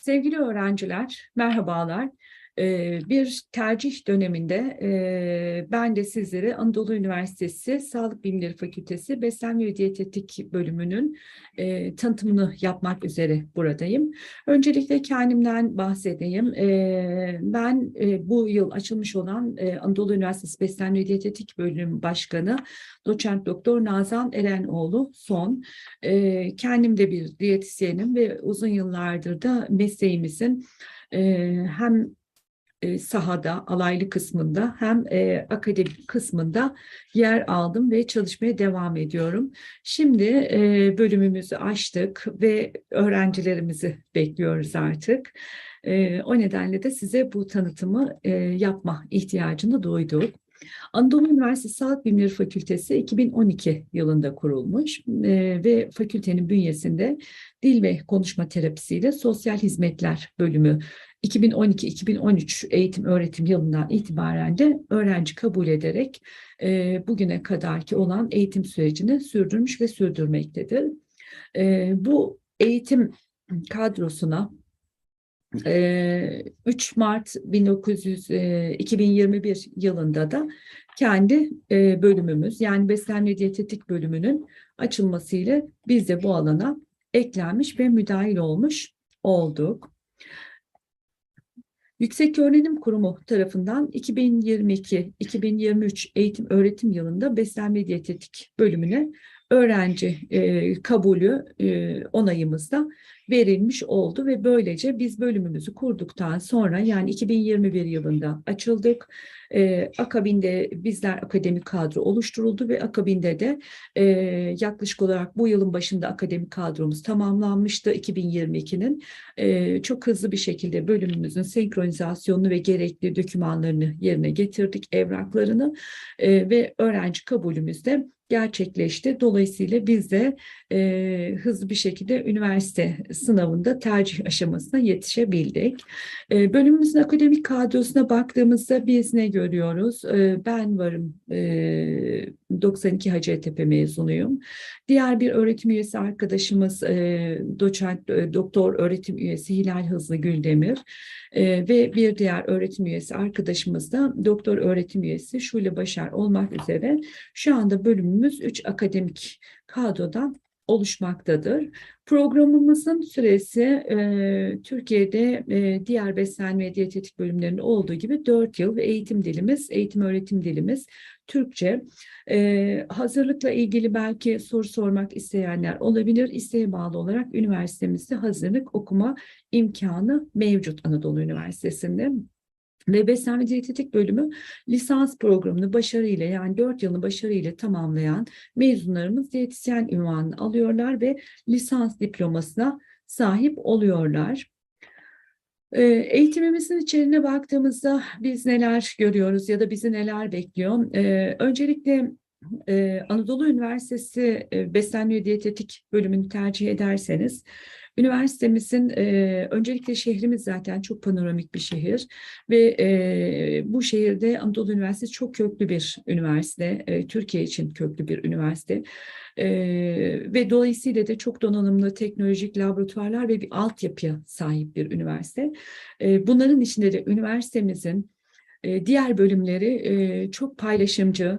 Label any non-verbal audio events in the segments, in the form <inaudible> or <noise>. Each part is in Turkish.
Sevgili öğrenciler, merhabalar. Bir tercih döneminde ben de sizlere Anadolu Üniversitesi Sağlık Bilimleri Fakültesi Beslenme ve Diyetetik bölümünün tanıtımını yapmak üzere buradayım. Öncelikle kendimden bahsedeyim. Ben bu yıl açılmış olan Anadolu Üniversitesi Beslenme ve Diyetetik Bölüm Başkanı Doçent Doktor Nazan Erenoğlu Son. Kendim de bir diyetisyenim ve uzun yıllardır da mesleğimizin hem e, sahada, alaylı kısmında hem e, akademik kısmında yer aldım ve çalışmaya devam ediyorum. Şimdi e, bölümümüzü açtık ve öğrencilerimizi bekliyoruz artık. E, o nedenle de size bu tanıtımı e, yapma ihtiyacını duyduk. Anadolu Üniversitesi Sağlık Bilimleri Fakültesi 2012 yılında kurulmuş e, ve fakültenin bünyesinde dil ve konuşma terapisiyle sosyal hizmetler bölümü 2012-2013 eğitim öğretim yılından itibaren de öğrenci kabul ederek e, bugüne kadarki olan eğitim sürecini sürdürmüş ve sürdürmektedir. E, bu eğitim kadrosuna e, 3 Mart 1900, e, 2021 yılında da kendi e, bölümümüz yani beslenme diyetetik bölümünün açılmasıyla biz de bu alana eklenmiş ve müdahil olmuş olduk. Yüksek Öğrenim Kurumu tarafından 2022-2023 eğitim öğretim yılında beslenme diyetetik bölümüne öğrenci e, kabulü e, onayımızda verilmiş oldu ve böylece biz bölümümüzü kurduktan sonra yani 2021 yılında açıldık. E, akabinde bizler akademik kadro oluşturuldu ve akabinde de e, yaklaşık olarak bu yılın başında akademik kadromuz tamamlanmıştı 2022'nin. E, çok hızlı bir şekilde bölümümüzün senkronizasyonunu ve gerekli dokümanlarını yerine getirdik, evraklarını e, ve öğrenci kabulümüzde gerçekleşti. Dolayısıyla biz de e, hızlı bir şekilde üniversite sınavında tercih aşamasına yetişebildik. E, bölümümüzün akademik kadrosuna baktığımızda biz ne görüyoruz? E, ben varım, e, 92 Hacettepe mezunuyum. Diğer bir öğretim üyesi arkadaşımız e, doçent, e, doktor öğretim üyesi Hilal Hızlı Güldemir e, ve bir diğer öğretim üyesi arkadaşımız da doktor öğretim üyesi Şule Başar olmak üzere şu anda bölümümüz 3 akademik kadrodan oluşmaktadır. Programımızın süresi e, Türkiye'de e, diğer beslenme ve diyetetik bölümlerinde olduğu gibi 4 yıl ve eğitim dilimiz, eğitim öğretim dilimiz Türkçe. E, hazırlıkla ilgili belki soru sormak isteyenler olabilir. İsteğe bağlı olarak üniversitemizde hazırlık okuma imkanı mevcut Anadolu Üniversitesi'nde. Ve beslenme diyetetik bölümü lisans programını başarıyla yani 4 yılını başarıyla tamamlayan mezunlarımız diyetisyen ünvanını alıyorlar ve lisans diplomasına sahip oluyorlar. Ee, Eğitimimizin içeriğine baktığımızda biz neler görüyoruz ya da bizi neler bekliyor? Ee, Öncelikle e, Anadolu Üniversitesi e, Beslenme Diyetetik bölümünü tercih ederseniz Üniversitemizin e, öncelikle şehrimiz zaten çok panoramik bir şehir ve e, bu şehirde Anadolu Üniversitesi çok köklü bir üniversite, e, Türkiye için köklü bir üniversite e, ve dolayısıyla da çok donanımlı teknolojik laboratuvarlar ve bir altyapıya sahip bir üniversite. E, bunların içinde de üniversitemizin diğer bölümleri çok paylaşımcı,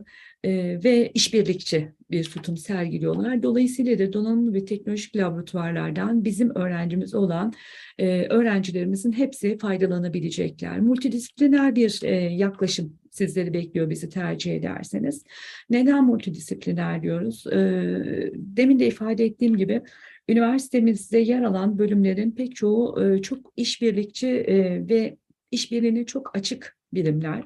ve işbirlikçi bir tutum sergiliyorlar. Dolayısıyla da donanımlı ve teknolojik laboratuvarlardan bizim öğrencimiz olan e, öğrencilerimizin hepsi faydalanabilecekler. Multidisipliner bir e, yaklaşım sizleri bekliyor bizi tercih ederseniz. Neden multidisipliner diyoruz? E, demin de ifade ettiğim gibi üniversitemizde yer alan bölümlerin pek çoğu e, çok işbirlikçi e, ve işbirliğine çok açık bilimler.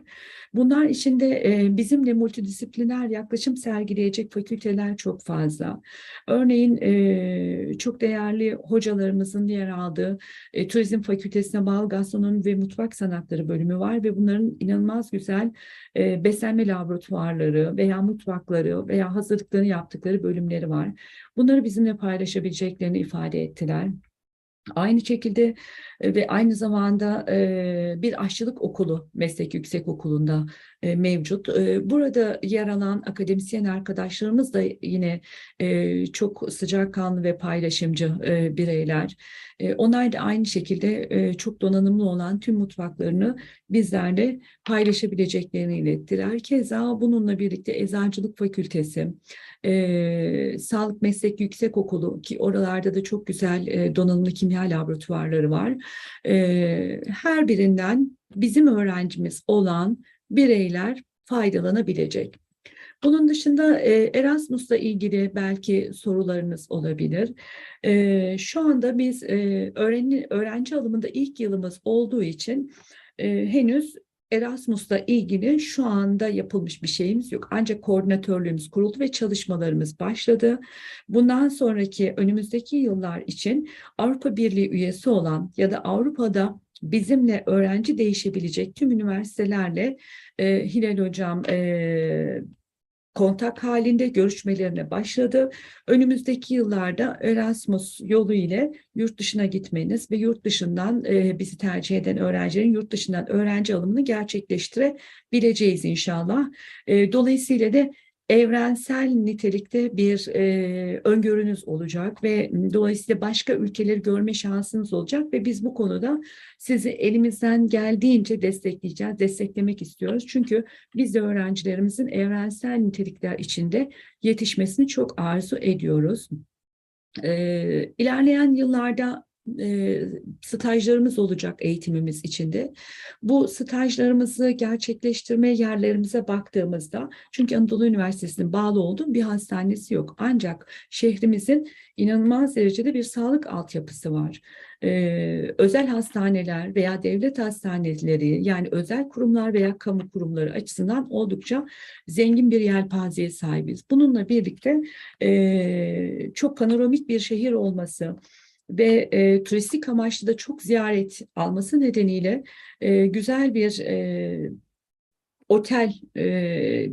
Bunlar içinde e, bizimle multidisipliner yaklaşım sergileyecek fakülteler çok fazla. Örneğin e, çok değerli hocalarımızın yer aldığı e, Turizm Fakültesine bağlı gastronomi ve mutfak sanatları bölümü var ve bunların inanılmaz güzel beslenme laboratuvarları veya mutfakları veya hazırlıklarını yaptıkları bölümleri var. Bunları bizimle paylaşabileceklerini ifade ettiler. Aynı şekilde e, ve aynı zamanda e, bir aşçılık okulu, meslek yüksek okulunda mevcut. E, Burada yer alan akademisyen arkadaşlarımız da yine e, çok sıcakkanlı ve paylaşımcı e, bireyler. E, Onlar da aynı şekilde e, çok donanımlı olan tüm mutfaklarını bizlerle paylaşabileceklerini ilettiler. Keza bununla birlikte Eczacılık Fakültesi, e, Sağlık Meslek Yüksekokulu ki oralarda da çok güzel e, donanımlı kimya laboratuvarları var. E, her birinden bizim öğrencimiz olan bireyler faydalanabilecek. Bunun dışında e, Erasmus'la ilgili belki sorularınız olabilir. E, şu anda biz e, öğrenci, alımında ilk yılımız olduğu için henüz Erasmus'la ilgili şu anda yapılmış bir şeyimiz yok. Ancak koordinatörlüğümüz kuruldu ve çalışmalarımız başladı. Bundan sonraki önümüzdeki yıllar için Avrupa Birliği üyesi olan ya da Avrupa'da bizimle öğrenci değişebilecek tüm üniversitelerle e, Hilal Hocam e, kontak halinde görüşmelerine başladı. Önümüzdeki yıllarda Erasmus yolu ile yurt dışına gitmeniz ve yurt dışından e, bizi tercih eden öğrencilerin yurt dışından öğrenci alımını gerçekleştirebileceğiz inşallah. E, dolayısıyla da evrensel nitelikte bir e, öngörünüz olacak ve dolayısıyla başka ülkeleri görme şansınız olacak ve biz bu konuda sizi elimizden geldiğince destekleyeceğiz, desteklemek istiyoruz. Çünkü biz de öğrencilerimizin evrensel nitelikler içinde yetişmesini çok arzu ediyoruz. E, ilerleyen yıllarda e, stajlarımız olacak eğitimimiz içinde. Bu stajlarımızı gerçekleştirme yerlerimize baktığımızda çünkü Anadolu Üniversitesi'nin bağlı olduğu bir hastanesi yok. Ancak şehrimizin inanılmaz derecede bir sağlık altyapısı var. Ee, özel hastaneler veya devlet hastaneleri yani özel kurumlar veya kamu kurumları açısından oldukça zengin bir yelpazeye sahibiz. Bununla birlikte e, çok panoramik bir şehir olması, ve e, turistik amaçlı da çok ziyaret alması nedeniyle e, güzel bir e, otel e,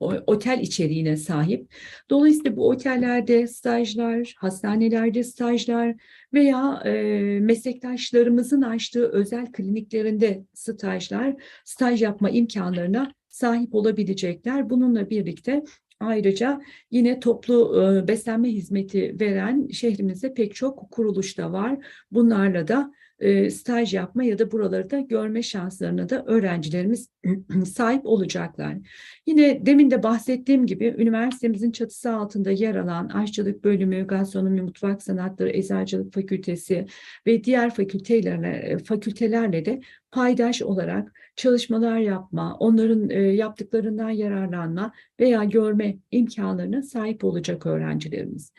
otel içeriğine sahip. Dolayısıyla bu otellerde stajlar, hastanelerde stajlar veya e, meslektaşlarımızın açtığı özel kliniklerinde stajlar, staj yapma imkanlarına sahip olabilecekler. Bununla birlikte Ayrıca yine toplu beslenme hizmeti veren şehrimizde pek çok kuruluş da var. Bunlarla da staj yapma ya da buraları da görme şanslarına da öğrencilerimiz <clears throat> sahip olacaklar. Yine demin de bahsettiğim gibi üniversitemizin çatısı altında yer alan aşçılık bölümü, gastronomi, mutfak sanatları, eczacılık fakültesi ve diğer fakültelerle, fakültelerle de paydaş olarak çalışmalar yapma, onların e, yaptıklarından yararlanma veya görme imkanlarına sahip olacak öğrencilerimiz.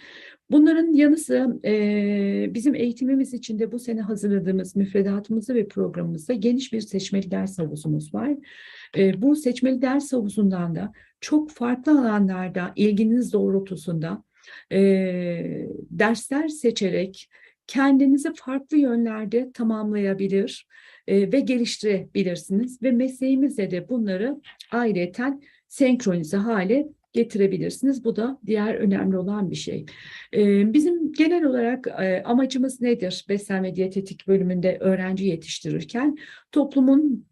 Bunların yanı sıra e, bizim eğitimimiz içinde bu sene hazırladığımız müfredatımızda ve programımızda geniş bir seçmeli ders havuzumuz var. E, bu seçmeli ders havuzundan da çok farklı alanlarda ilginiz doğrultusunda e, dersler seçerek kendinizi farklı yönlerde tamamlayabilir e, ve geliştirebilirsiniz ve mesleğimizle de bunları ayrıyeten senkronize hale getirebilirsiniz. Bu da diğer önemli olan bir şey. Ee, bizim genel olarak e, amacımız nedir? Beslenme diyetetik bölümünde öğrenci yetiştirirken toplumun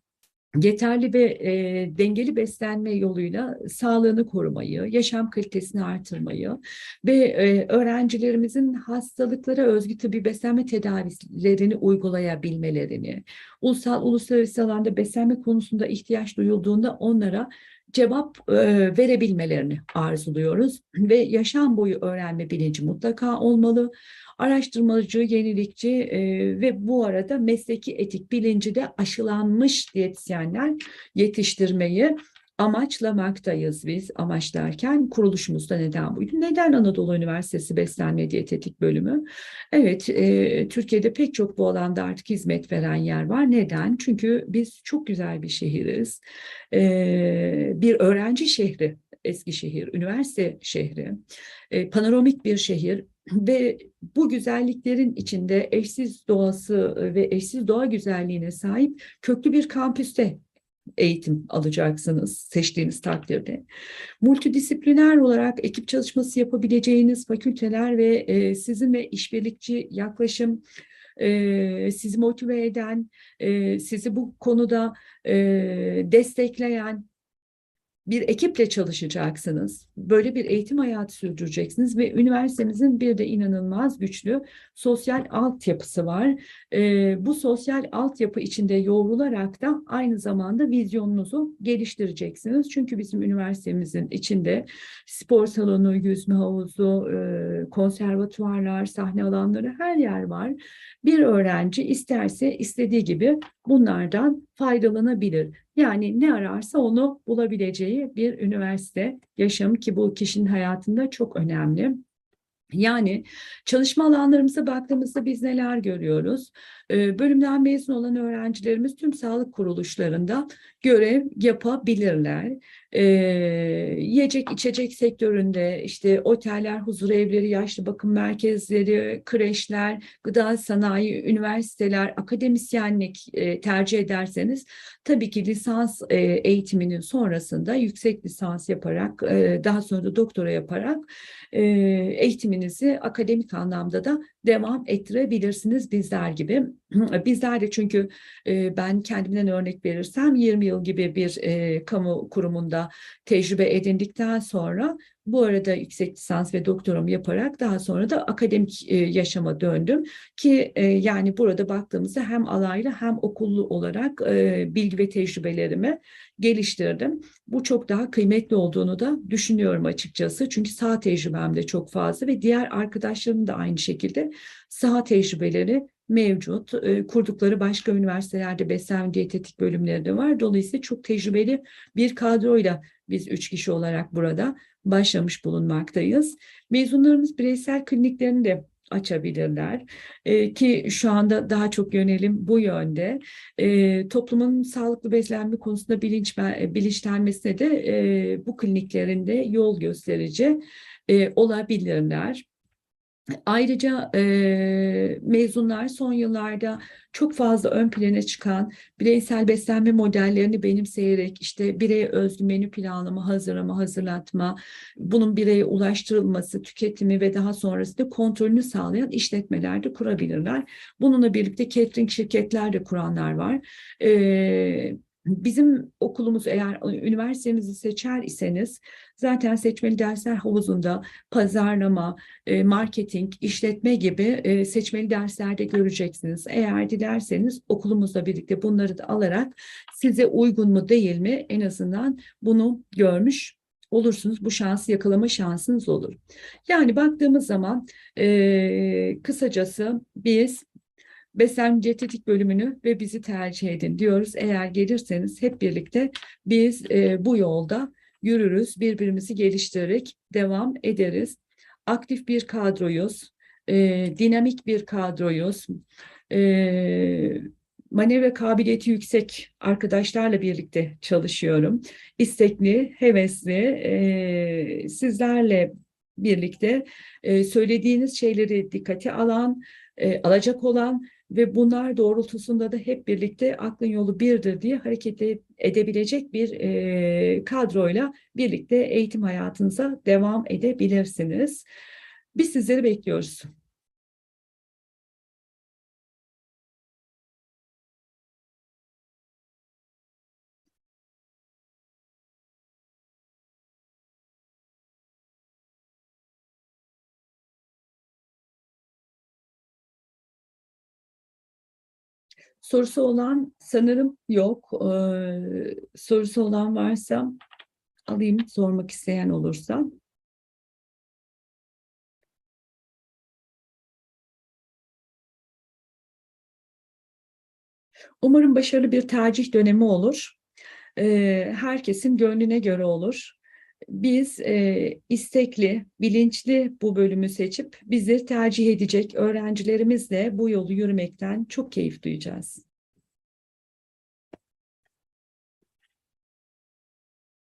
yeterli ve e, dengeli beslenme yoluyla sağlığını korumayı, yaşam kalitesini artırmayı ve e, öğrencilerimizin hastalıklara özgü tıbbi beslenme tedavilerini uygulayabilmelerini, ulusal uluslararası alanda beslenme konusunda ihtiyaç duyulduğunda onlara cevap e, verebilmelerini arzuluyoruz ve yaşam boyu öğrenme bilinci mutlaka olmalı. Araştırmacı, yenilikçi e, ve bu arada mesleki etik bilinci de aşılanmış diyetisyenler yetiştirmeyi amaçlamaktayız biz. Amaçlarken kuruluşumuzda neden buydu? Neden Anadolu Üniversitesi Beslenme Diyetetik Bölümü? Evet, e, Türkiye'de pek çok bu alanda artık hizmet veren yer var. Neden? Çünkü biz çok güzel bir şehiriz. E, bir öğrenci şehri, Eskişehir, üniversite şehri, e, panoramik bir şehir ve bu güzelliklerin içinde eşsiz doğası ve eşsiz doğa güzelliğine sahip köklü bir kampüste eğitim alacaksınız seçtiğiniz takdirde. Multidisipliner olarak ekip çalışması yapabileceğiniz fakülteler ve e, sizinle işbirlikçi yaklaşım e, sizi motive eden, e, sizi bu konuda e, destekleyen, bir ekiple çalışacaksınız. Böyle bir eğitim hayatı sürdüreceksiniz ve üniversitemizin bir de inanılmaz güçlü sosyal altyapısı var. E, bu sosyal altyapı içinde yoğrularak da aynı zamanda vizyonunuzu geliştireceksiniz. Çünkü bizim üniversitemizin içinde spor salonu, yüzme havuzu, e, konservatuvarlar, sahne alanları her yer var. Bir öğrenci isterse istediği gibi bunlardan faydalanabilir. Yani ne ararsa onu bulabileceği bir üniversite yaşam ki bu kişinin hayatında çok önemli. Yani çalışma alanlarımıza baktığımızda biz neler görüyoruz? Ee, bölümden mezun olan öğrencilerimiz tüm sağlık kuruluşlarında görev yapabilirler. Ee, yiyecek içecek sektöründe işte oteller, huzur evleri, yaşlı bakım merkezleri, kreşler, gıda sanayi, üniversiteler, akademisyenlik e, tercih ederseniz tabii ki lisans e, eğitiminin sonrasında yüksek lisans yaparak e, daha sonra da doktora yaparak e, eğitiminizi akademik anlamda da devam ettirebilirsiniz bizler gibi. <clears throat> Bizler de çünkü e, ben kendimden örnek verirsem 20 yıl gibi bir e, kamu kurumunda tecrübe edindikten sonra bu arada yüksek lisans ve doktoramı yaparak daha sonra da akademik e, yaşama döndüm ki yani burada baktığımızda hem alaylı hem okullu olarak bilgi ve tecrübelerimi geliştirdim. Bu çok daha kıymetli olduğunu da düşünüyorum açıkçası. Çünkü saha tecrübem de çok fazla ve diğer arkadaşlarım da aynı şekilde saha tecrübeleri mevcut. E, kurdukları başka üniversitelerde beslenme diyetetik bölümleri de var. Dolayısıyla çok tecrübeli bir kadroyla biz üç kişi olarak burada başlamış bulunmaktayız. Mezunlarımız bireysel kliniklerini de açabilirler e, ki şu anda daha çok yönelim bu yönde e, toplumun sağlıklı beslenme konusunda bilinç bilinçlenmesine de e, bu kliniklerinde yol gösterici e, olabilirler. Ayrıca e, mezunlar son yıllarda çok fazla ön plana çıkan bireysel beslenme modellerini benimseyerek işte bireye özgü menü planlama, hazırlama, hazırlatma, bunun bireye ulaştırılması, tüketimi ve daha sonrasında kontrolünü sağlayan işletmeler de kurabilirler. Bununla birlikte catering şirketler de kuranlar var. E, Bizim okulumuz eğer üniversitemizi seçer iseniz zaten seçmeli dersler havuzunda pazarlama, e, marketing, işletme gibi e, seçmeli derslerde göreceksiniz. Eğer dilerseniz okulumuzla birlikte bunları da alarak size uygun mu değil mi en azından bunu görmüş olursunuz. Bu şansı yakalama şansınız olur. Yani baktığımız zaman kısacası biz beslenme diyetetik bölümünü ve bizi tercih edin diyoruz. Eğer gelirseniz hep birlikte biz e, bu yolda yürürüz, birbirimizi geliştirerek devam ederiz. Aktif bir kadroyuz, e, dinamik bir kadroyuz. E, manevra kabiliyeti yüksek arkadaşlarla birlikte çalışıyorum. İstekli, hevesli, e, sizlerle birlikte e, söylediğiniz şeyleri dikkate alan, e, alacak olan ve bunlar doğrultusunda da hep birlikte aklın yolu birdir diye hareket edebilecek bir e, kadroyla birlikte eğitim hayatınıza devam edebilirsiniz. Biz sizleri bekliyoruz. Sorusu olan sanırım yok. Ee, sorusu olan varsa alayım sormak isteyen olursa. Umarım başarılı bir tercih dönemi olur. Ee, herkesin gönlüne göre olur. Biz e, istekli, bilinçli bu bölümü seçip bizi tercih edecek öğrencilerimizle bu yolu yürümekten çok keyif duyacağız.